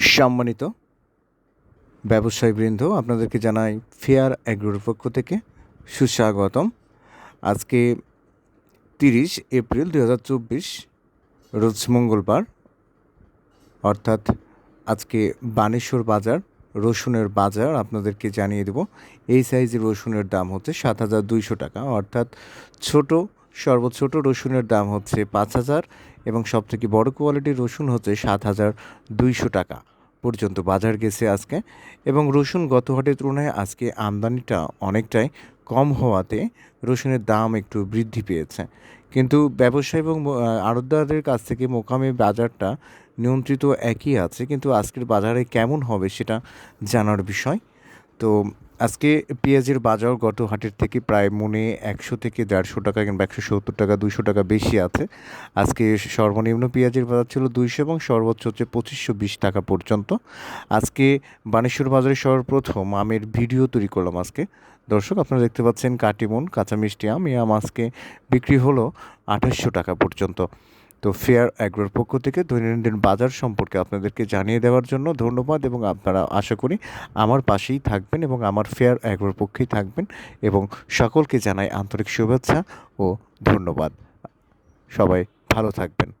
সম্মানিত ব্যবসায়ীবৃন্দ, আপনাদেরকে জানাই ফেয়ার অ্যাগ্রোর পক্ষ থেকে সুস্বাগতম। আজকে তিরিশ এপ্রিল দু হাজার চব্বিশ, রোজ মঙ্গলবার, অর্থাৎ আজকে বানেশ্বর বাজার, রসুনের বাজার আপনাদেরকে জানিয়ে দেব। এই সাইজের রসুনের দাম হচ্ছে সাত হাজার দুইশো টাকা, অর্থাৎ ছোট, সর্বছোট রসুনের দাম হচ্ছে পাঁচ হাজার এবং সবথেকে বড় কোয়ালিটির রসুন হচ্ছে সাত হাজার দুইশো টাকা। পর্যন্ত বাজার গেছে আজকে এবং রসুন গত হাটের তুলনায় আজকে আমদানিটা অনেকটাই কম হওয়াতে রসুনের দাম একটু বৃদ্ধি পেয়েছে। কিন্তু ব্যবসায়ী এবং আড়তদারদের কাছ থেকে মোকামে বাজারটা নিয়ন্ত্রিত একই আছে, কিন্তু আজকের বাজারে কেমন হবে সেটা জানার বিষয়। তো আজকে পেঁয়াজের বাজার গত হাটের থেকে প্রায় মনে একশো থেকে দেড়শো টাকা কিংবা একশো সত্তর টাকা, দুইশো টাকা বেশি আছে। আজকে সর্বনিম্ন পেঁয়াজের বাজার ছিল দুইশো এবং সর্বোচ্চ হচ্ছে পঁচিশশো বিশ টাকা পর্যন্ত। আজকে বানেশ্বর বাজারে সর্বপ্রথম আমের ভিডিও তৈরি করলাম আজকে। দর্শক, আপনারা দেখতে পাচ্ছেন কাটিমন কাঁচা মিষ্টি আম, এই আম আজকে বিক্রি হলো আঠাশশো টাকা পর্যন্ত। তো ফেয়ার অ্যাগ্রোর পক্ষ থেকে দৈনন্দিন বাজার সম্পর্কে আপনাদেরকে জানিয়ে দেওয়ার জন্য ধন্যবাদ এবং আপনারা আশা করি আমার পাশেই থাকবেন এবং আমার ফেয়ার অ্যাগ্রোর পক্ষেই থাকবেন এবং সকলকে জানাই আন্তরিক শুভেচ্ছা ও ধন্যবাদ। সবাই ভালো থাকবেন।